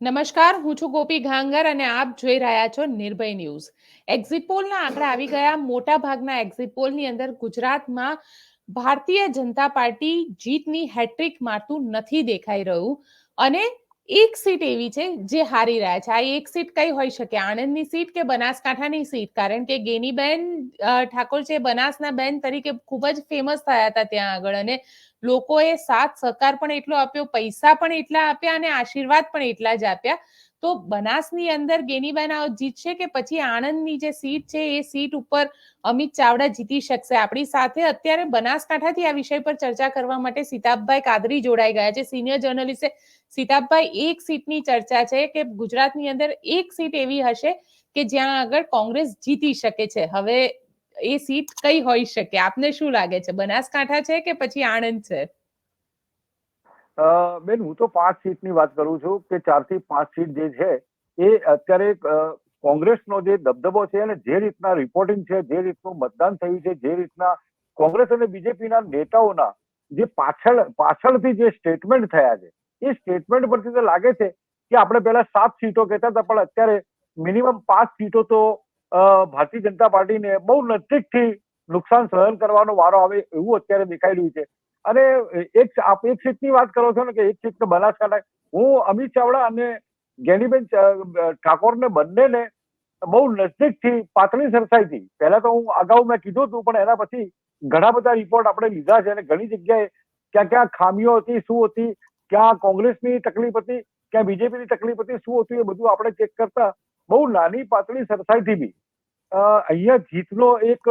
નમસ્કાર, હું છું ગોપી ઘાંગર અને આપ જોઈ રહ્યા છો નિર્ભય ન્યૂઝ. એક્ઝિટ પોલના આંકડા આવી ગયા. મોટા ભાગના એક્ઝિટ પોલની અંદર ગુજરાતમાં ભારતીય જનતા પાર્ટી જીતની હેટ્રિક મારતું નથી દેખાઈ રહ્યું અને એક સીટ એવી છે જે હારી રહ્યા છે. આ એક સીટ કઈ હોઈ શકે? આણંદની સીટ કે બનાસકાંઠાની સીટ? કારણ કે ગેનીબેન ઠાકોર છે બનાસના બેન તરીકે ખૂબ જ ફેમસ થયા હતા ત્યાં આગળ અને લોકોએ સાથ સહકાર પણ એટલો આપ્યો, પૈસા પણ એટલા આપ્યા અને આશીર્વાદ પણ એટલા જ આપ્યા. તો બનાસની અંદર ગેનીબેન આ જીતશે કે પછી આણંદની જે સીટ છે એ સીટ ઉપર અમિત ચાવડા જીતી શકશે? આપણી સાથે અત્યારે બનાસકાંઠાથી આ વિષય પર ચર્ચા કરવા માટે સીતાબભાઈ કાદરી જોડાઈ ગયા છે. સિનિયર જર્નલિસ્ટ સીતાબભાઈ, એક સીટની ચર્ચા છે કે ગુજરાતની અંદર એક સીટ એવી હશે કે જ્યાં આગળ કોંગ્રેસ જીતી શકે છે. હવે એ સીટ કઈ હોઈ શકે? આપને શું લાગે છે? બનાસકાંઠા છે કે પછી આણંદ છે? બેન, હું તો પાંચ સીટની વાત કરું છું કે ચારથી પાંચ સીટ જે છે, એ અત્યારે કોંગ્રેસનો જે દબદબો છે અને જે રીતના રિપોર્ટિંગ છે, જે રીતનું મતદાન થયું છે, જે રીતના કોંગ્રેસ અને બીજેપીના નેતાઓના જે પાછળ, પાછળથી જે સ્ટેટમેન્ટ થયા છે, એ સ્ટેટમેન્ટ પરથી તો લાગે છે કે આપણે પહેલા સાત સીટો કહેતા હતા, પણ અત્યારે મિનિમમ પાંચ સીટો તો ભારતીય જનતા પાર્ટીને બહુ નજીકથી નુકસાન સહન કરવાનો વારો આવે એવું અત્યારે દેખાઈ રહ્યું છે. અને એક આપ એક સીટની વાત કરો છો ને કે એક સીટ બનાસકાંઠા હું અમિત ચાવડા અને ગેનીબેન ઠાકોર ને ઠાકોરને બંનેને બહુ નજીકથી પાતળી સરસાઈથી પહેલા તો હું અગાઉ મેં કીધું હતું પણ એના પછી ઘણા બધા રિપોર્ટ આપણે લીધા છે અને ઘણી જગ્યાએ ક્યાં ક્યાં ખામીઓ હતી શું હતી ક્યાં કોંગ્રેસની તકલીફ હતી ક્યાં બીજેપીની તકલીફ હતી શું હતું એ બધું આપણે ચેક કરતા બહુ નાની પાતળી સરસાઈથી બી. અ, અહીંયા જીતનો એક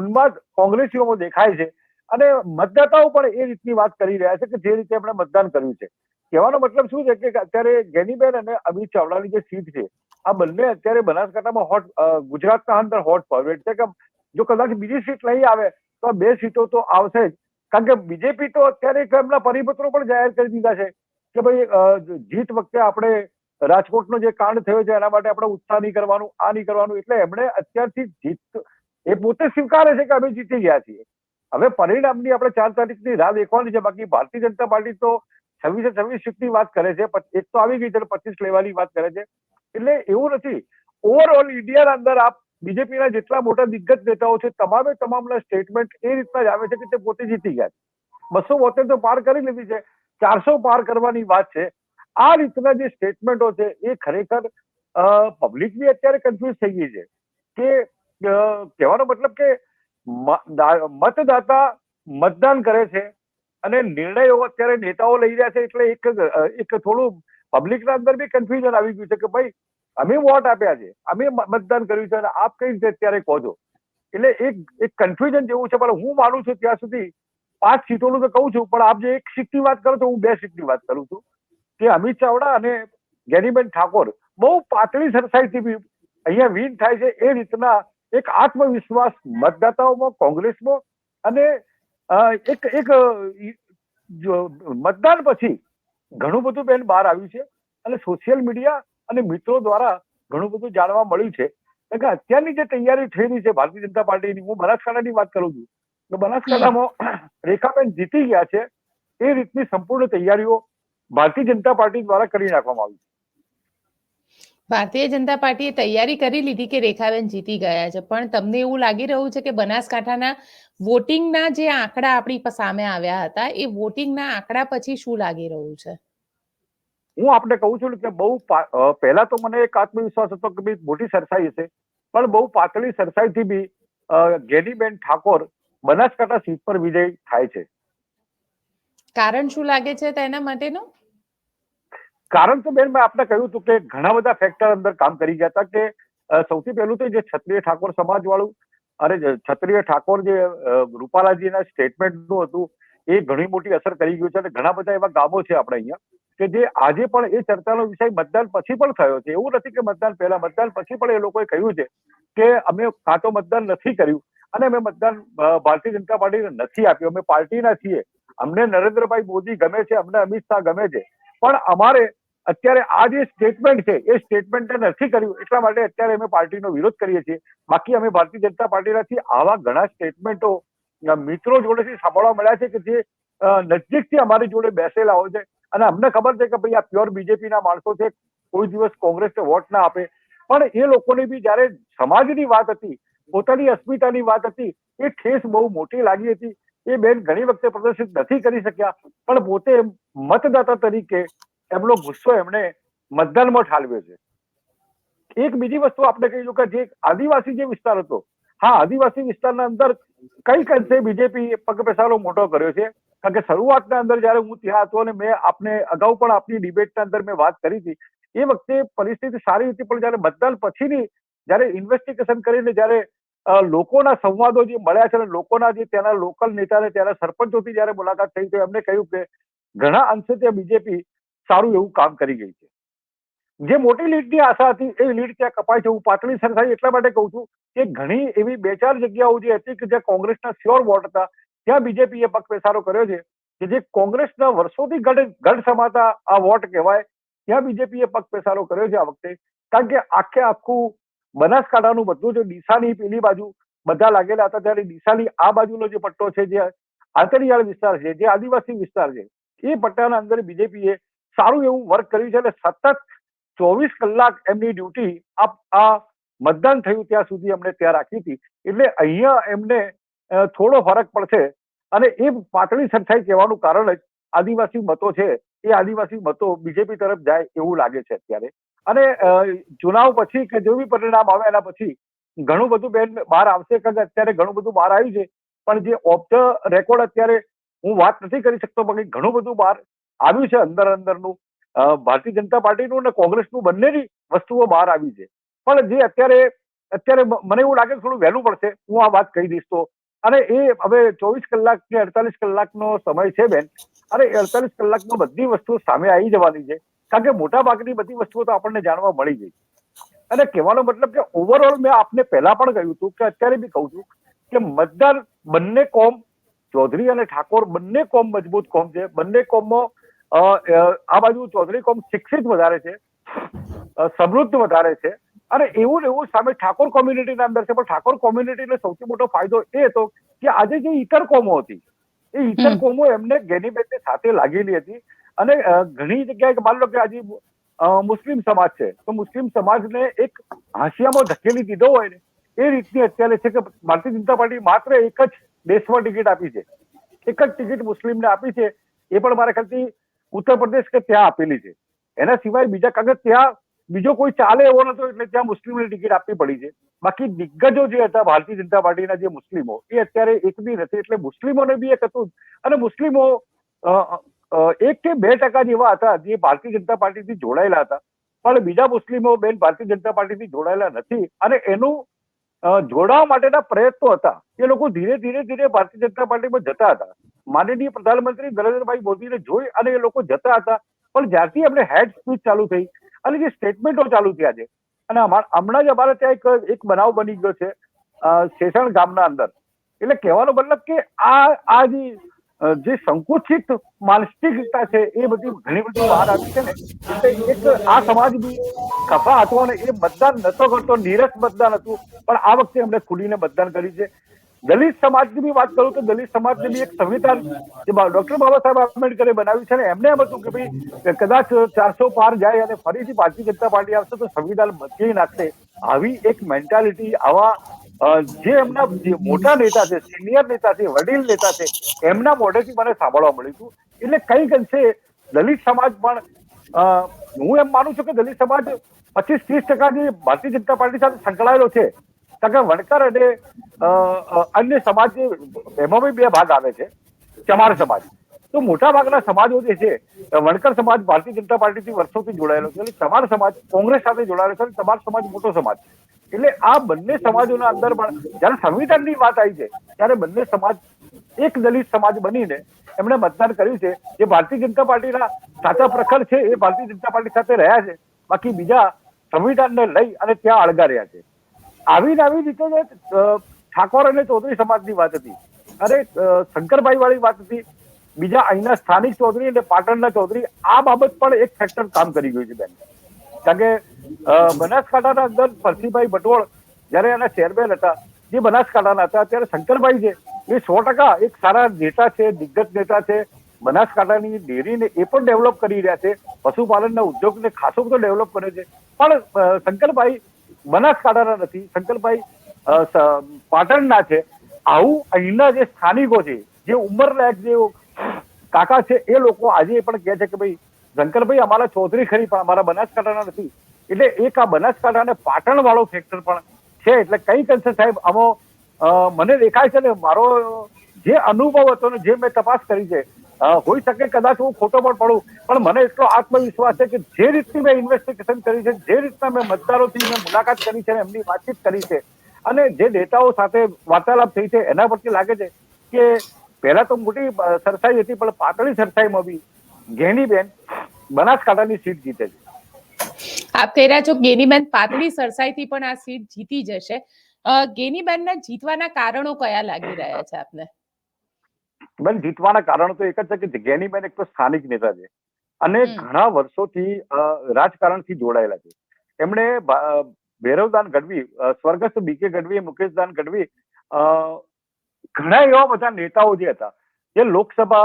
ઉન્માદ કોંગ્રેસીઓમાં દેખાય છે. અને મતદાતાઓ પણ એ રીતની વાત કરી રહ્યા છે કે જે રીતે એમણે મતદાન કર્યું છે. કહેવાનો મતલબ શું છે કે અત્યારે ગેનીબેન અને અમિત ચાવડાની જે સીટ છે, આ બંને અત્યારે બનાસકાંઠામાં હોટ ગુજરાતના અંદર હોટ ફેવરેટ છે કે જો કદાચ બીજી સીટ નહીં આવે તો બે સીટો તો આવશે જ. કારણ કે બીજેપી તો અત્યારે એમના પરિપત્રો પણ જાહેર કરી દીધા છે કે ભાઈ જીત વખતે આપણે રાજકોટનો જે કાંડ થયો છે, એના માટે આપણે ઉત્સાહ નહીં કરવાનું, આ નહીં કરવાનું. એટલે એમણે અત્યારથી જીત, એ પોતે સ્વીકારે છે કે અમે જીતી ગયા છીએ. હવે પરિણામની આપણે ચાર તારીખની રાહ દેખવાની છે. બાકી ભારતીય જનતા પાર્ટી તો છવ્વીસે છવ્વીસ સીટની વાત કરે છે. એક તો આવી ગઈ છે પચીસ લેવાની વાત કરે છે. એટલે એવું નથી. ઓવરઓલ ઇન્ડિયાના અંદર આપ બીજેપીના જેટલા મોટા દિગ્ગજ નેતાઓ છે, તમામે તમામના સ્ટેટમેન્ટ એ રીતના જ આવે છે કે તે પોતે જીતી ગયા છે. બસો બોતેર તો પાર કરી લીધી છે. ચારસો પાર કરવાની વાત છે. આ રીતના જે સ્ટેટમેન્ટો છે એ ખરેખર પબ્લિક બી અત્યારે કન્ફ્યુઝ થઈ ગઈ છે કે કહેવાનો મતલબ કે મતદાતા મતદાન કરે છે અને નિર્ણયો અત્યારે નેતાઓ લઈ રહ્યા છે એટલે એક એક થોડું પબ્લિકના અંદર બી કન્ફ્યુઝન આવી ગયું છે કે ભાઈ, અમે વોટ આપ્યા છે, અમે મતદાન કર્યું છે અને આપ કઈ રીતે અત્યારે કહો છો? એટલે એક એક કન્ફ્યુઝન જેવું છે, પણ હું માનું છું ત્યાં સુધી પાંચ સીટોનું તો કહું છું, પણ આપ જે એક સીટની વાત કરો છો, હું બે સીટની વાત કરું છું. કે અમિત ચાવડા અને ગેનીબેન ઠાકોર બહુ પાતળી સરસાઈથી અહીંયા વિન થાય છે એ રીતના એક આત્મવિશ્વાસ મતદાતાઓમાં, કોંગ્રેસમાં અને એક એક મતદાન પછી ઘણું બધું બેન બહાર આવ્યું છે અને સોશિયલ મીડિયા અને મિત્રો દ્વારા ઘણું બધું જાણવા મળ્યું છે. કારણ કે અત્યારની જે તૈયારી થઈ રહી છે ભારતીય જનતા પાર્ટીની, હું બનાસકાંઠાની વાત કરું છું. તો બનાસકાંઠામાં રેખાબેન જીતી ગયા છે. એ રીતની સંપૂર્ણ તૈયારીઓ ભારતીય જનતા પાર્ટી દ્વારા કરી નાખવામાં આવી ભારતીય જનતા પાર્ટીએ તૈયારી કરી લીધી કે રેખાબેન જીતી ગયા છે. પણ તમને એવું લાગી રહ્યું છે કે બનાસકાંઠાના વોટિંગના જે આંકડા આપણી સામે આવ્યા હતા એ વોટિંગના આંકડા પછી શું લાગી રહ્યું છે? હું આપને કહું છું કે બહુ પહેલા તો મને એક આત્મવિશ્વાસ હતો કે ભાઈ મોટી સરસાઈ હશે. પણ બહુ પાતળી સરસાઈથી બી અ, ગેનીબેન ઠાકોર બનાસકાંઠા સીટ પર વિજય થાય છે. કારણ શું લાગે છે તેના માટેનું? કારણ તો બેન મેં આપને કહ્યું હતું કે ઘણા બધા ફેક્ટર અંદર કામ કરી ગયા હતા કે સૌથી પહેલું તો જે ક્ષત્રિય ઠાકોર સમાજ વાળું અને ક્ષત્રિય ઠાકોર જે રૂપાલાજીના રૂપાલાજીના સ્ટેટમેન્ટનું હતું, એ ઘણી મોટી અસર કરી ગયું છે અને ઘણા બધા એવા ગામો છે આપણે અહીંયા કે જે આજે પણ એ ચર્ચાનો વિષય મતદાન પછી પણ થયો છે. એવું નથી કે મતદાન પહેલા, મતદાન પછી પણ એ લોકોએ કહ્યું છે કે અમે કાં તો મતદાન નથી કર્યું અને અમે મતદાન ભારતીય જનતા પાર્ટીને નથી આપ્યું. અમે પાર્ટીના છીએ. અમને નરેન્દ્રભાઈ મોદી ગમે છે, અમને અમિત શાહ ગમે છે. પણ અમારે અત્યારે આ જે સ્ટેટમેન્ટ છે, એ સ્ટેટમેન્ટ નથી કર્યું. એટલા માટે અત્યારે અમે પાર્ટીનો વિરોધ કરીએ છીએ. બાકી અમે ભારતીય જનતા પાર્ટીનાથી આવા ઘણા સ્ટેટમેન્ટો મિત્રો જોડેથી સાંભળવા મળ્યા છે કે જે નજીકથી અમારી જોડે બેસેલા હોય છે. અને અમને ખબર છે કે ભાઈ આ પ્યોર બીજેપી ના માણસો છે, કોઈ દિવસ કોંગ્રેસને વોટ ના આપે. પણ એ લોકોની બી જ્યારે સમાજની વાત હતી, પોતાની અસ્મિતાની વાત હતી, એ ઠેસ બહુ મોટી લાગી હતી. એ બેન ઘણી વખતે પ્રદર્શિત નથી કરી શક્યા, પણ પોતે મતદાતા તરીકે એમનો ગુસ્સો એમણે મતદાનમાં ઠાલવ્યો છે. એક બીજી વસ્તુ આપણે કહી કે જે આદિવાસી જે વિસ્તાર હતો, હા, આદિવાસી વિસ્તારના અંદર કંઈક અંશે બીજેપી પગપેસારો મોટો કર્યો છે? કારણ કે શરૂઆતના અંદર જયારે હું ત્યાં હતો અને મેં આપને અગાઉ પણ આપની ડિબેટના અંદર મેં વાત કરી હતી, એ વખતે પરિસ્થિતિ સારી હતી, પણ જયારે મતદાન પછીની જયારે ઇન્વેસ્ટિગેશન કરીને જયારે લોકોના સંવાદો જે મળ્યા છે અને લોકોના જે ત્યાંના લોકલ નેતાને ત્યાંના સરપંચોથી જયારે મુલાકાત થઈ તો એમને કહ્યું કે ઘણા અંશે ત્યાં બીજેપી સારું એવું કામ કરી ગઈ છે. જે મોટી લીડની આશા હતી એ લીડ ત્યાં કપાય છે. હું પાતળી સરખાઈ એટલા માટે કહું છું કે ઘણી એવી બે ચાર જગ્યાઓ જે હતી કે જ્યાં કોંગ્રેસના શ્યોર વોટ હતા, ત્યાં બીજેપીએ પગપેસારો કર્યો છે કે જે કોંગ્રેસના વર્ષોથી ગઢ ગઢ સમાતા આ વોટ કહેવાય, ત્યાં બીજેપીએ પગપેસારો કર્યો છે આ વખતે. કારણ કે આખે આખું બનાસકાંઠાનું બધું જે ડીસાની પેલી બાજુ બધા લાગેલા હતા ત્યારે ડીસાની આ બાજુનો જે પટ્ટો છે, જે આંતરિયાળ વિસ્તાર છે, જે આદિવાસી વિસ્તાર છે, એ પટ્ટાના અંદર બીજેપીએ સારું એવું વર્ક કર્યું છે અને સતત ચોવીસ કલાક એમની ડ્યુટી આ મતદાન થયું ત્યાં સુધી અમને ત્યાં રાખી હતી. એટલે અહીંયા એમને થોડો ફરક પડશે અને એ પાતળી સરસાઈ કહેવાનું કારણ જ આદિવાસી મતો છે, એ આદિવાસી મતો બીજેપી તરફ જાય એવું લાગે છે અત્યારે. અને ચુનાવ પછી કે જો બી પરિણામ આવે એના પછી ઘણું બધું બેન બહાર આવશે કારણ કે અત્યારે ઘણું બધું બહાર આવ્યું છે. પણ જે ઓફ ધ રેકોર્ડ અત્યારે હું વાત નથી કરી શકતો બાકી ઘણું બધું બહાર આવ્યું છે અંદર અંદરનું. ભારતીય જનતા પાર્ટીનું અને કોંગ્રેસનું બંનેની વસ્તુઓ બહાર આવી છે. પણ જે અત્યારે અત્યારે મને એવું લાગે થોડું વહેલું પડશે. હું આ વાત કહી દઈશ તો. અને એ હવે ચોવીસ કલાક કે અડતાલીસ કલાકનો સમય છે બેન. અને અડતાલીસ કલાકમાં બધી વસ્તુઓ સામે આવી જવાની છે. કારણ કે મોટા ભાગની બધી વસ્તુઓ તો આપણને જાણવા મળી ગઈ. અને કહેવાનો મતલબ કે ઓવરઓલ મેં આપને પહેલા પણ કહ્યું હતું કે અત્યારે બી કહું છું કે મતદાર બંને કોમ ચૌધરી અને ઠાકોર બંને કોમ મજબૂત કોમ છે. બંને કોમમાં આ બાજુ ચૌધરી કોમ શિક્ષિત વધારે છે સમૃદ્ધ વધારે છે. અને એવું ને એવું સામે ઠાકોર કોમ્યુનિટીના અંદર છે. પણ ઠાકોર કોમ્યુનિટીનો સૌથી મોટો ફાયદો એ હતો કે આજે જે ઇતર કોમો હતી એ ઇતર કોમો એમને ગેનીબેનની સાથે લાગેલી હતી. અને ઘણી જગ્યાએ માની લો કે આજે મુસ્લિમ સમાજ છે, તો મુસ્લિમ સમાજને એક હાંસિયામાં ધકેલી દીધો હોય ને, એ રીતની અત્યારે છે કે ભારતીય જનતા પાર્ટી માત્ર એક જ દેશમાં ટિકિટ આપી છે. એક જ ટિકિટ મુસ્લિમને આપી છે, એ પણ મારા ખ્યાલથી ઉત્તર પ્રદેશ કે ત્યાં આપેલી છે. એના સિવાય બીજા કારણ કે ત્યાં, બીજો કોઈ ચાલે એવો નતો એટલે ત્યાં મુસ્લિમને ટિકિટ આપવી પડી છે. બાકી દિગ્ગજો જે હતા ભારતીય જનતા પાર્ટીના જે મુસ્લિમો, એ અત્યારે એક બી નથી, એટલે મુસ્લિમોને બી એક હતું. અને મુસ્લિમો એક કે બે ટકા જેવા હતા જે ભારતીય જનતા પાર્ટીથી જોડાયેલા હતા. પણ બીજા મુસ્લિમો બેન ભારતીય જનતા પાર્ટીથી જોડાયેલા નથી અને એનું જોડાવા માટેના પ્રયત્નો હતા. એ લોકો ધીરે ધીરે ધીરે ભારતીય જનતા પાર્ટીમાં જતા હતા. માનનીય પ્રધાનમંત્રી નરેન્દ્રભાઈ મોદીને જોઈ અને એ લોકો જતા હતા. પણ જ્યારથી એમને હેડ સ્પીચ ચાલુ થઈ અને જે સ્ટેટમેન્ટો ચાલુ થયા છે, અને હમણાં જ અમારે ત્યાં એક એક બનાવ બની ગયો છે શેષણ ગામના અંદર. એટલે કહેવાનો મતલબ કે આ આ જે જે સંકુચિત માનસિકતા છે એ બધી ઘણી બધી બહાર આવી છે ને. એટલે એક આ સમાજ ખફા હતો અને એ મતદાન નતો કરતો, નીરસ મતદાન હતું. પણ આ વખતે એમણે ખુલીને મતદાન કર્યું છે. દલિત સમાજની બી વાત કરું તો દલિત સમાજની બી એક સંવિધાન જે ડોક્ટર બાબા સાહેબ આંબેડકરે બનાવ્યું છે ને, એમને એમ હતું કે ભાઈ કદાચ ચારસો પાર જાય અને ફરીથી ભારતીય જનતા પાર્ટી આવશે તો સંવિધાન બદલી નાખશે. આવી એક મેન્ટાલિટી આવા જે એમના મોટા નેતા છે સિનિયર નેતા છે, વડીલ નેતા છે, એમના મોઢેથી મને સાંભળવા મળ્યું હતું. એટલે કંઈક અંશે દલિત સમાજ પણ હું એમ માનું છું કે દલિત સમાજ પચીસ ત્રીસ ટકા જે ભારતીય જનતા પાર્ટી સાથે સંકળાયેલો છે. કારણ કે વણકર અને અન્ય સમાજ એમાં બી બે ભાગ આવે છે, ચમાર સમાજ. તો મોટા ભાગના સમાજો જે છે વણકર સમાજ ભારતીય જનતા પાર્ટીથી વર્ષોથી જોડાયેલો છે. એટલે ચમાર સમાજ કોંગ્રેસ સાથે જોડાયેલો છે અને ચમાર સમાજ મોટો સમાજ છે. એટલે આ બંને સમાજોના અંદર પણ જ્યારે સંવિધાનની વાત આવી છે, ત્યારે બંને સમાજ, એક દલિત સમાજ બનીને એમણે મતદાન કર્યું છે. જે ભારતીય જનતા પાર્ટીના સાચા પ્રખર છે, એ ભારતીય જનતા પાર્ટી સાથે રહ્યા છે. બાકી બીજા સંવિધાનને લઈ અને ત્યાં અળગા રહ્યા છે. આવી ને આવી રીતે ઠાકોર અને ચૌધરી સમાજની વાત હતી. અરે શંકરભાઈ વાળી વાત હતી. બીજા અહીંના સ્થાનિક ચૌધરી અને પાટણના ચૌધરી, આ બાબત પણ એક ફેક્ટર કામ કરી ગયું છે બેન. કારણ કે બનાસકાંઠાના અંદર પરસીભાઈ ભટોળ જ્યારે એના ચેરમેન હતા, જે બનાસકાંઠાના હતા, ત્યારે શંકરભાઈ છે. એ સો ટકા એક સારા નેતા છે, દિગ્ગજ નેતા છે. બનાસકાંઠાની ડેરીને એ પણ ડેવલપ કરી રહ્યા છે. પશુપાલનના ઉદ્યોગને ખાસો બધો ડેવલપ કરે છે. પણ શંકરભાઈ બનાસકાંઠાના નથી. શંકરભાઈ પાટણના છે. આવું અહીંના જે સ્થાનિકો છે, જે ઉંમરલાયક જે કાકા છે, એ લોકો આજે પણ કહે છે કે ભાઈ શંકરભાઈ અમારા ચૌધરી ખરી, પણ અમારા બનાસકાંઠાના નથી. એટલે એક આ બનાસકાંઠા અને પાટણ વાળો ફેક્ટર પણ છે, એટલે કઈ અંશે સાહેબ? આમો મને દેખાય છે ને, મારો જે અનુભવ હતો ને, જે મેં તપાસ કરી છે હોઈ શકે કદાચ હું ખોટો પણ પડું, પણ મને એટલો આત્મવિશ્વાસ છે કે જે રીતની મેં ઇન્વેસ્ટિગેશન કરી છે, જે રીતના મેં મતદારોથી મેં મુલાકાત કરી છે એમની વાતચીત કરી છે, અને જે નેતાઓ સાથે વાર્તાલાપ થઈ છે, એના પરથી લાગે છે કે પહેલા તો મોટી સરસાઈ હતી, પણ પાતળી સરસાઈમાં બી ઘેનીબેન બનાસકાંઠાની સીટ જીતે છે. આપ કહી રહ્યા છો ગેનીબેન પાતળી સરસાઈથી પણ આ સીટ જીતી જશે. ગેનીબેનના જીતવાના કારણો કયા લાગી રહ્યા છે આપને? બેન જીતવાના કારણો તો એક જ છે કે ગેનીબેન એક તો સ્થાનિક નેતા છે અને ઘણા વર્ષોથી રાજકારણથી જોડાયેલા છે. એમણે ભૈરવદાન ગઢવી સ્વર્ગસ્થ બીકે ગઢવી મુકેશદાન ગઢવી ઘણા એવા બધા નેતાઓ જે હતા જે લોકસભા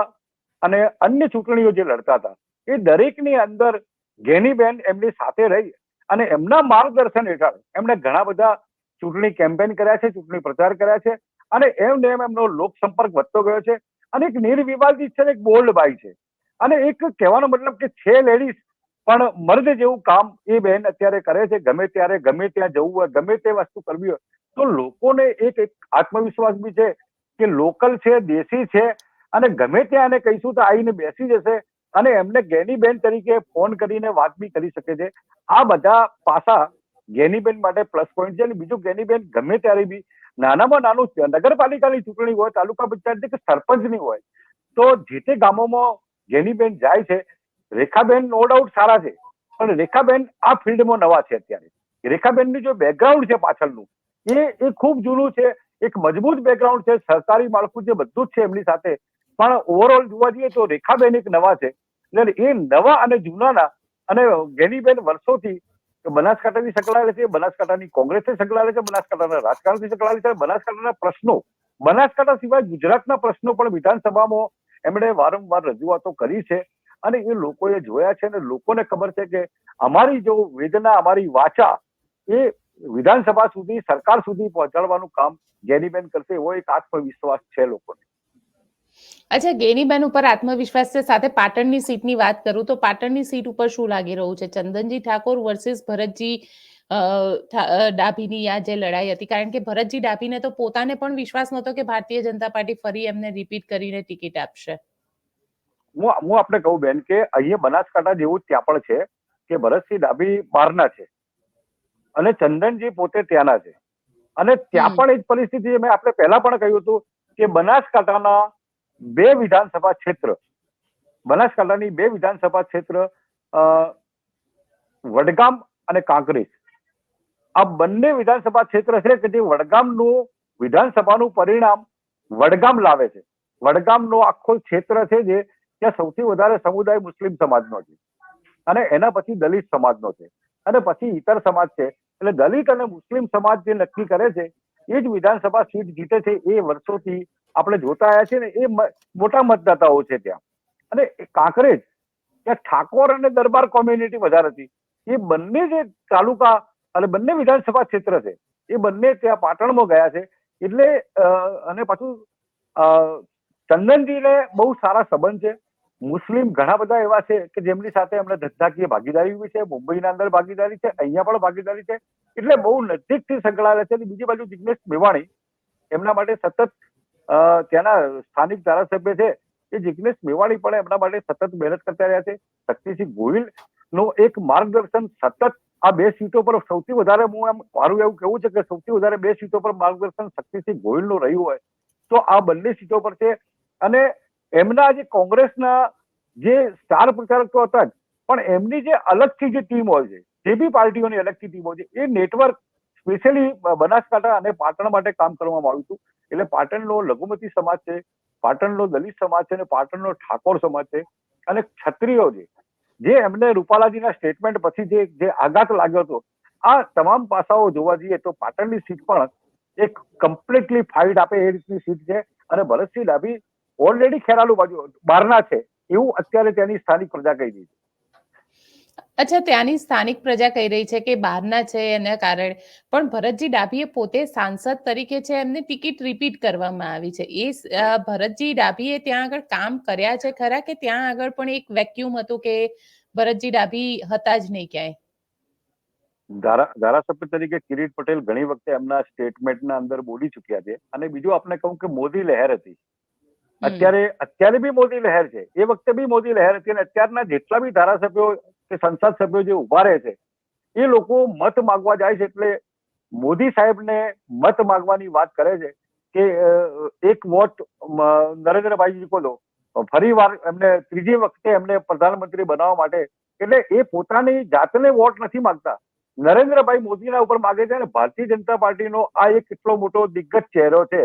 અને અન્ય ચૂંટણીઓ જે લડતા હતા એ દરેકની અંદર ઘેનીબેન એમની સાથે રહી અને એમના માર્ગદર્શન હેઠળ એમણે ઘણા બધા ચૂંટણી કેમ્પેન કર્યા છે, ચૂંટણી પ્રચાર કર્યા છે અને એમ એમનો લોક સંપર્ક વધતો ગયો છે અને એક નિર્વિવાદિત છે એક બોલ્ડ બાઈ છે. અને એક કહેવાનો મતલબ કે છે લેડીઝ પણ મર્દ જેવું કામ એ બેન અત્યારે કરે છે, ગમે ત્યારે, ગમે ત્યાં જવું હોય, ગમે તે વસ્તુ કરવી હોય, તો લોકોને એક એક આત્મવિશ્વાસ બી છે કે લોકલ છે, દેશી છે અને ગમે ત્યાં એને કહીશું તો આવીને બેસી જશે અને એમને ગેનીબેન તરીકે ફોન કરીને વાત બી કરી શકે છે. આ બધા પાસા ગેનીબેન માટે પ્લસ પોઈન્ટ છે અને બીજું ગેનીબેન ગમે ત્યારે બી નાનામાં નાનું નગરપાલિકાની ચૂંટણી હોય, તાલુકા પંચાયતની કે સરપંચની હોય, તો જે તે ગામોમાં ગેનીબેન જાય છે, રેખાબેન નો ડાઉટ સારા છે, પણ રેખાબેન આ ફિલ્ડમાં નવા છે અત્યારે. રેખાબેનનું જો બેકગ્રાઉન્ડ છે પાછળનું, એ એ ખૂબ જૂનું છે, એક મજબૂત બેકગ્રાઉન્ડ છે, સરકારી માળખું જે બધું જ છે એમની સાથે પણ ઓવરઓલ જોવા જઈએ તો રેખાબેન એક નવા છે. એટલે એ નવા અને જૂનાના અને ગેનીબેન વર્ષોથી બનાસકાંઠાથી સંકળાયેલા છે, બનાસકાંઠાની કોંગ્રેસથી સંકળાયેલા છે, બનાસકાંઠાના રાજકારણથી સંકળાયેલા છે, બનાસકાંઠાના પ્રશ્નો, બનાસકાંઠા સિવાય ગુજરાતના પ્રશ્નો પણ વિધાનસભામાં એમણે વારંવાર રજૂઆતો કરી છે. અને એ લોકોએ જોયા છે અને લોકોને ખબર છે કે અમારી જો વેદના, અમારી વાચા એ વિધાનસભા સુધી, સરકાર સુધી પહોંચાડવાનું કામ ગેનીબેન કરશે એવો એક આત્મવિશ્વાસ છે લોકોને. અચ્છા ગેનીબેન ઉપર આત્મવિશ્વાસ સાથે પાટણની સીટની વાત કરું તો પાટણની સીટ ઉપર શું લાગી રહ્યું છે? ચંદનજી ઠાકોર વર્સિસ ભરતજી ડાભીની આ જે લડાઈ હતી. કારણ કે ભરતજી ડાભીને તો પોતાને પણ વિશ્વાસ નહોતો કે ભારતીય જનતા પાર્ટી ફરી એમને રિપીટ કરીને ટિકિટ આપશે. હું હું આપણે કહું બેન કે અહીંયા બનાસકાંઠા જેવું ત્યાં પણ છે કે ભરતસિંહ ડાભી બહારના છે અને ચંદનજી પોતે ત્યાંના છે. અને ત્યાં પણ એ જ પરિસ્થિતિ મેં આપણે પહેલા પણ કહ્યું હતું કે બનાસકાંઠાના બે વિધાનસભા ક્ષેત્ર, બનાસકાંઠાની બે વિધાનસભા ક્ષેત્ર વડગામ અને કાંકરેજ. આ બંને વિધાનસભા ક્ષેત્ર છે કે જે વડગામનું વિધાનસભાનું પરિણામ વડગામ લાવે છે. વડગામનો આખો ક્ષેત્ર છે જે ત્યાં સૌથી વધારે સમુદાય મુસ્લિમ સમાજનો છે. અને એના પછી દલિત સમાજનો છે. અને પછી ઇતર સમાજ છે. એટલે દલિત અને મુસ્લિમ સમાજ જે નક્કી કરે છે, એ જ વિધાનસભા સીટ જીતે છે એ વર્ષોથી આપણે જોતા આવ્યા છે ને, એ મોટા મતદાતાઓ છે ત્યાં. અને કાંકરેજ, ત્યાં ઠાકોર અને દરબાર કોમ્યુનિટી વધારે હતી. એ બંને જે તાલુકા અને બંને વિધાનસભા ક્ષેત્ર છે, એ બંને ત્યાં પાટણમાં ગયા છે. એટલે અને પાછું ચંદનજીને બહુ સારા સંબંધ છે. મુસ્લિમ ઘણા બધા એવા છે કે જેમની સાથે એમને ધંધાકીય ભાગીદારી બી છે, મુંબઈના અંદર ભાગીદારી છે, અહીંયા પણ ભાગીદારી છે. એટલે બહુ નજીકથી સંકળાયેલા છે. અને બીજી બાજુ જિગ્નેશ મેવાણી, એમના માટે સતત ત્યાંના સ્થાનિક ધારાસભ્ય છે, એ જિગ્નેશ મેવાણી પણ એમના માટે સતત મહેનત કરતા રહ્યા છે. શક્તિસિંહ ગોહિલનું એક માર્ગદર્શન સતત આ બે સીટો પર સૌથી વધારે હું એમ મારું એવું કેવું છે કે સૌથી વધારે બે સીટો પર માર્ગદર્શન શક્તિસિંહ ગોહિલનું રહ્યું હોય, તો આ બંને સીટો પર છે. અને એમના જે કોંગ્રેસના જે સ્ટાર પ્રચારકો હતા, પણ એમની જે અલગથી જે ટીમ હોય છે, જે બી પાર્ટીઓની અલગથી ટીમ હોય છે, એ નેટવર્ક સ્પેશિયલી બનાસકાંઠા અને પાટણ માટે કામ કરવામાં આવ્યું હતું. એટલે પાટણનો લઘુમતી સમાજ છે, પાટણનો દલિત સમાજ છે અને પાટણનો ઠાકોર સમાજ છે. અને ક્ષત્રિયો છે જે એમને રૂપાલાજીના સ્ટેટમેન્ટ પછી જે જે આઘાત લાગ્યો હતો, આ તમામ પાસાઓ જોવા જઈએ તો પાટણની સીટ પણ એક કમ્પ્લીટલી ફાઇટ આપે એ રીતની સીટ છે. અને ભરતસિંહ ડાભી ઓલરેડી ખેરાલુ બાજુ બહારના છે. એવું અત્યારે તેની સ્થાનિક પ્રજા કહી દીધી અચ્છા ત્યાંની સ્થાનિક પ્રજા કહી રહી છે કે બહારના છે એના કારણે. પણ ભરતજી ડાભીએ પોતે સાંસદ તરીકે છે એમને ટિકિટ રિપીટ કરવામાં આવી છે. એ ભરતજી ડાભીએ ત્યાં આગળ કામ કર્યા છે ખરા કે ત્યાં આગળ પણ એક વેક્યુમ હતું કે ભરતજી ડાભી હતા જ નહીં ક્યાંય? ધારાસભ્ય તરીકે કિરીટ પટેલ ઘણી વખતે એમના સ્ટેટમેન્ટના અંદર બોલી ચુક્યા છે. અને બીજું આપણે કહું કે મોદી લહેર હતી. અત્યારે અત્યારે બી મોદી લહેર છે. એ વખતે બી મોદી લહેર હતી અને અત્યારના જેટલા બી ધારાસભ્યો કે સંસદ સભ્યો જે ઊભા રહે છે, એ લોકો મત માગવા જાય છે એટલે મોદી સાહેબને મત માંગવાની વાત કરે છે કે એક વોટ નરેન્દ્રભાઈજી કો ફરી વાર એમને ત્રીજી વખતે એમને પ્રધાનમંત્રી બનાવવા માટે, એટલે એ પોતાની જાતને વોટ નથી માંગતા. નરેન્દ્રભાઈ મોદીના ઉપર માગે છે અને ભારતીય જનતા પાર્ટીનો આ એક એટલો મોટો દિગ્ગજ ચહેરો છે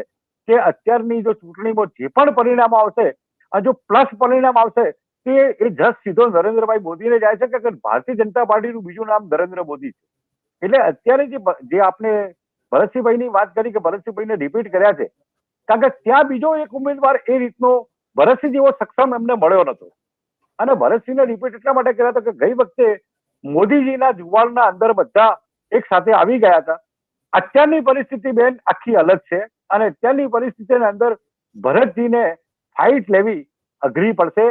કે અત્યારની જો ચૂંટણીમાં જે પણ પરિણામ આવશે અને જો પ્લસ પરિણામ આવશે તે એ જસ્ટ સીધો નરેન્દ્રભાઈ મોદીને જાય છે કે ભારતીય જનતા પાર્ટીનું બીજું નામ નરેન્દ્ર મોદી છે. એટલે અત્યારે જે જે આપણે ભરતસિંહભાઈની વાત કરી કે ભરતસિંહભાઈને રિપીટ કર્યા છે કારણ કે ત્યાં બીજો એક ઉમેદવાર એ રીતનો ભરતસિંહ જેવો સક્ષમ એમને મળ્યો નતો અને ભરતસિંહને રિપીટ એટલા માટે કર્યા કે ગઈ વખતે મોદીજીના જુવાળના અંદર બધા એક સાથે આવી ગયા હતા. અત્યારની પરિસ્થિતિ બેન આખી અલગ છે અને અત્યારની પરિસ્થિતિની અંદર ભરતજીને ફાઇટ લેવી અઘરી પડશે.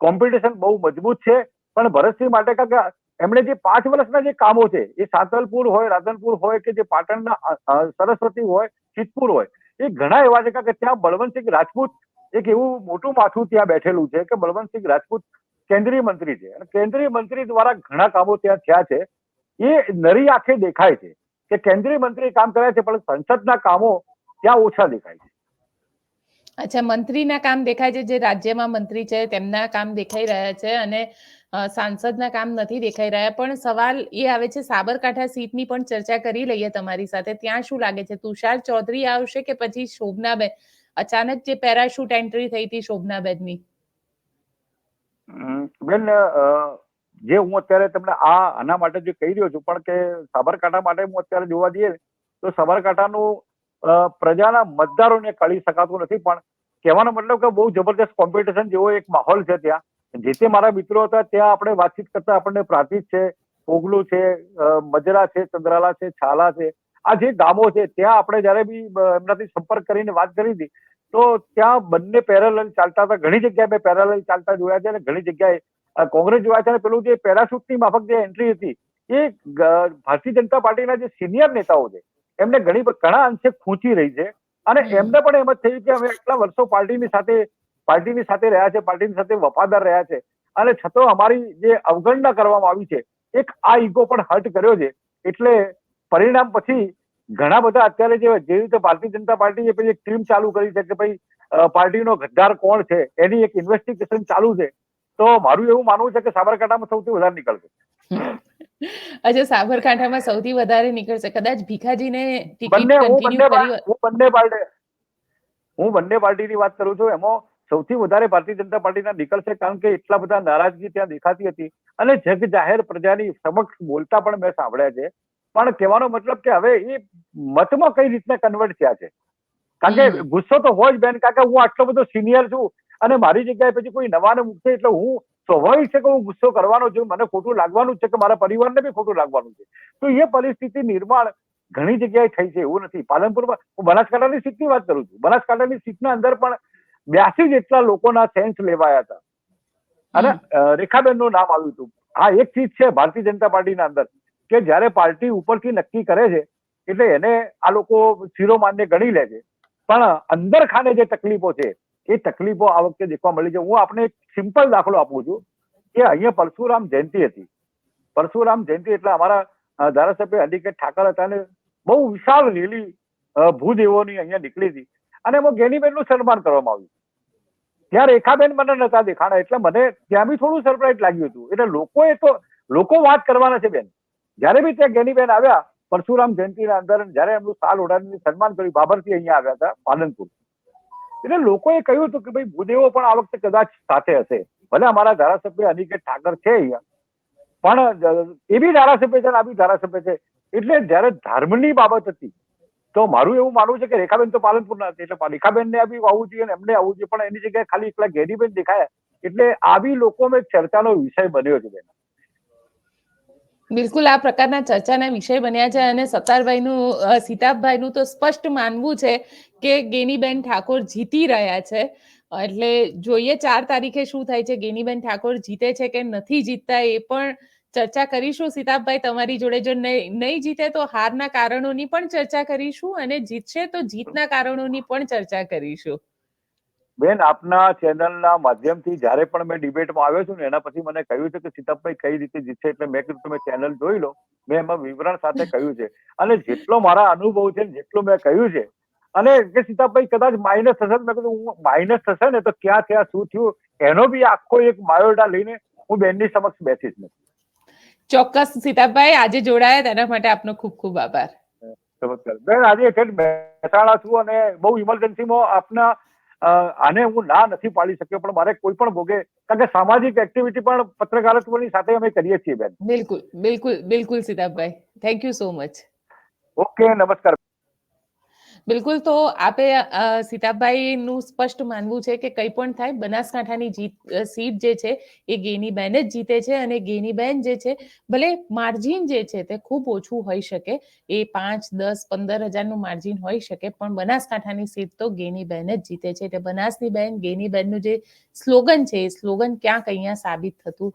કોમ્પિટિશન બહુ મજબૂત છે, પણ ભરતસિંહ માટે કારણ કે એમણે જે પાંચ વર્ષના જે કામો છે, એ સાંતલપુર હોય, રાધનપુર હોય કે જે પાટણના સરસ્વતી હોય ચિતપુર હોય, એ ઘણા એવા છે કે ત્યાં બળવંતસિંહ રાજપૂત એક એવું મોટું માથું ત્યાં બેઠેલું છે કે બળવંતસિંહ રાજપૂત કેન્દ્રીય મંત્રી છે. અને કેન્દ્રીય મંત્રી દ્વારા ઘણા કામો ત્યાં થયા છે. એ નરી આંખે દેખાય છે કે કેન્દ્રીય મંત્રી કામ કર્યા છે, પણ સંસદના કામો ત્યાં ઓછા દેખાય છે. અચ્છા, મંત્રીના કામ દેખાય છે, જે રાજ્યમાં મંત્રી છે, તેમના કામ દેખાઈ રહ્યા છે અને સાંસદના કામ નથી દેખાઈ રહ્યા. પણ સવાલ એ આવે છે, સાબરકાંઠા સીટની પણ ચર્ચા કરી લઈએ તમારી સાથે. ત્યાં શું લાગે છે? તુષાર ચૌધરી આવશે કે પછી શોભનાબેન? અચાનક જે પેરાશૂટ એન્ટ્રી થઈ હતી શોભનાબેનની. બેન જે હું અત્યારે તમને આ, આના માટે જે કહી રહ્યો છું, પણ કે સાબરકાંઠા માટે હું અત્યારે જોવા જઈએ, તો સાબરકાંઠાનું પ્રજાના મતદારોને કળી શકાતું નથી, પણ કહેવાનો મતલબ કે બહુ જબરદસ્ત કોમ્પિટિશન જેવો એક માહોલ છે ત્યાં. જે તે મારા મિત્રો હતા, ત્યાં આપણે વાતચીત કરતા આપણને પ્રાતિજ છે, પોગલું છે મજરા છે, ચંદ્રાલા છે, છાલા છે, આ જે ગામો છે, ત્યાં આપણે જયારે બી એમનાથી સંપર્ક કરીને વાત કરી હતી, તો ત્યાં બંને પેરેલલ ચાલતા હતા. ઘણી જગ્યાએ મેં પેરેલલ ચાલતા જોયા છે અને ઘણી જગ્યાએ કોંગ્રેસ જોયા છે અને પેલું જે પેરાશૂટની માફક જે એન્ટ્રી હતી, એ ભારતીય જનતા પાર્ટીના જે સિનિયર નેતાઓ છે, એમને ઘણી ઘણા અંશે ખૂંચી રહી છે. અને એમને પણ એમ જ થયું કે અમે એટલા વર્ષો પાર્ટીની સાથે પાર્ટીની સાથે રહ્યા છે પાર્ટીની સાથે વફાદાર રહ્યા છે. અને છતાં અમારી જે અવગણના કરવામાં આવી છે એક આ ઈગો પણ હર્ટ કર્યો છે. એટલે પરિણામ પછી ઘણા બધા અત્યારે જે જે રીતે ભારતીય જનતા પાર્ટીએ પેલી એક ટીમ ચાલુ કરી છે કે ભાઈ પાર્ટીનો ગદ્દાર કોણ છે? એની એક ઇન્વેસ્ટિગેશન ચાલુ છે. તો મારું એવું માનવું છે કે સાબરકાંઠામાં સૌથી વધારે નીકળશે. અચ્છા સાબરકાંઠામાં સૌથી વધારે નીકળશે. કદાચ ભીખાજીને ટિકિટ હું બંને કન્ટિન્યુ કરી હું બંને પાર્ટી હું બંને પાર્ટીની વાત કરું છું. એમાં સૌથી વધારે ભારતીય જનતા પાર્ટીના નીકળશે કારણ કે એટલા બધા નારાજગી ત્યાં દેખાતી હતી. અને જગ જાહેર પ્રજાની સમક્ષ બોલતા પણ મેં સાંભળ્યા છે. પણ કહેવાનો મતલબ કે હવે એ મતમાં કઈ રીતના કન્વર્ટ થયા છે? કારણ કે ગુસ્સો તો હોય જ બેન. કારણ કે હું આટલો બધો સિનિયર છું અને મારી જગ્યાએ પછી કોઈ નવાને મૂકશે એટલે હું સ્વાભાવિક છે કે હું ગુસ્સો કરવાનો છું મને ખોટું લાગવાનું છે કે મારા પરિવારને બી ખોટું લાગવાનું છે. તો એ પરિસ્થિતિ નિર્માણ ઘણી જગ્યાએ થઈ છે એવું નથી. પાલનપુરમાં હું બનાસકાંઠાની સીટની વાત કરું છું. બનાસકાંઠાની સીટના અંદર પણ બ્યાસી જેટલા લોકોના સેન્સ લેવાયા હતા. અને રેખાબેનનું નામ આવ્યું હતું. આ એક ચીજ છે ભારતીય જનતા પાર્ટીના અંદર કે જ્યારે પાર્ટી ઉપરથી નક્કી કરે છે એટલે એને આ લોકો શિરોમાન્ય ગણી લે છે. પણ અંદર ખાને જે તકલીફો છે એ તકલીફો આ વખતે દેખવા મળી છે. હું આપણે એક સિમ્પલ દાખલો આપું છું કે અહીંયા પરશુરામ જયંતિ હતી. પરશુરામ જયંતિ એટલે અમારા ધારાસભ્ય હરિકેત ઠાકર હતા અને બહુ વિશાળ રેલી ભૂદેવોની અહીંયા નીકળી હતી. અને એમાં ગેનીબેનનું સન્માન કરવામાં આવ્યું. ત્યાં રેખાબેન મને નતા દેખાણા. એટલે મને ત્યાં બી થોડું સરપ્રાઈઝ લાગ્યું હતું. એટલે લોકોએ તો, લોકો વાત કરવાના છે બેન. જ્યારે બી ત્યાં ગેનીબેન આવ્યા, પરશુરામ જયંતિના અંદર જ્યારે એમનું સાલ ઓઢાડીને સન્માન કર્યું બાબરથી અહીંયા આવ્યા હતા, પાલનપુર. એટલે લોકોએ કહ્યું હતું કે ભાઈ ભૂદેવો પણ આ વખતે કદાચ સાથે હશે. ભલે અમારા ધારાસભ્ય અનિકેત ઠાકર છે અહીંયા પણ એ બી ધારાસભ્ય છે આ બી ધારાસભ્ય છે. એટલે જયારે ધર્મની બાબત હતી, તો મારું એવું માનવું છે કે રેખાબેન તો પાલનપુરના હતી. એટલે રેખાબેન ને બી આવવું જોઈએ એમને આવવું જોઈએ. પણ એની જગ્યાએ ખાલી એકલા ગેરીબેન દેખાયા. એટલે આવી લોકોમાં એક ચર્ચાનો વિષય બન્યો છે બેન. બિલકુલ આ પ્રકારના ચર્ચાના વિષય બન્યા છે અને સત્તારભાઈનું સીતાભાઈનું તો સ્પષ્ટ માનવું છે કે ગેનીબેન ઠાકોર જીતી રહ્યા છે. એટલે જોઈએ ચાર તારીખે શું થાય છે, ગેનીબેન ઠાકોર જીતે છે કે નથી જીતતા એ પણ ચર્ચા કરીશું. સીતાભાઈ તમારી જોડે જો નહીં જીતે તો હારના કારણોની પણ ચર્ચા કરીશું અને જીતશે તો જીતના કારણોની પણ ચર્ચા કરીશું. બેન આપના ચેનલના માધ્યમથી જ્યારે પણ મેં ડિબેટમાં આવ્યો છું ને એના પછી મને કહ્યું છે કે સીતાભાઈ કઈ રીતે જીતશે એટલે મેં કીધું તમે ચેનલ જોઈ લો. મેં એમાં વિવરણ સાથે કહ્યું છે. અને જેટલો મારા અનુભવ છે જેટલું મેં કહ્યું છે અને કે સીતાભાઈ કદાચ માઇનસ થશે મેં કીધું હું માઇનસ થશે ને તો ક્યાં થયા શું થયું? એનો બી આખો એક બાયોડા લઈને હું બેનની સમક્ષ બેસીશ ને. ચોક્કસ સીતાભાઈ આજે જોડાયા તેના માટે આપનો ખૂબ ખૂબ આભાર. બેન આજે મહેસાણા છું અને બહુ ઇમરજન્સીમાં આપના આને હું ના નથી પાડી શક્યો પણ મારે કોઈ પણ ભોગે કારણ કે સામાજિક એક્ટિવિટી પણ પત્રકારત્વની સાથે અમે કરીએ છીએ બેન. બિલકુલ બિલકુલ બિલકુલ Siddharthbhai thank you so much okay નમસ્કાર. બિલકુલ, તો આપે સીતાભાઈનું સ્પષ્ટ માનવું છે કે કંઈ પણ થાય, બનાસકાંઠાની જીત સીટ જે છે એ ગેનીબેન જ જીતે છે અને ગેનીબેન જે છે, ભલે માર્જિન જે છે તે ખૂબ ઓછું હોઈ શકે, એ પાંચ, દસ, પંદર હજારનું માર્જિન હોઈ શકે, પણ બનાસકાંઠાની સીટ તો ગેનીબેન જ જીતે છે. એટલે બનાસની બેન ગેનીબેનનું જે સ્લોગન છે, એ સ્લોગન ક્યાંક અહીંયા સાબિત થતું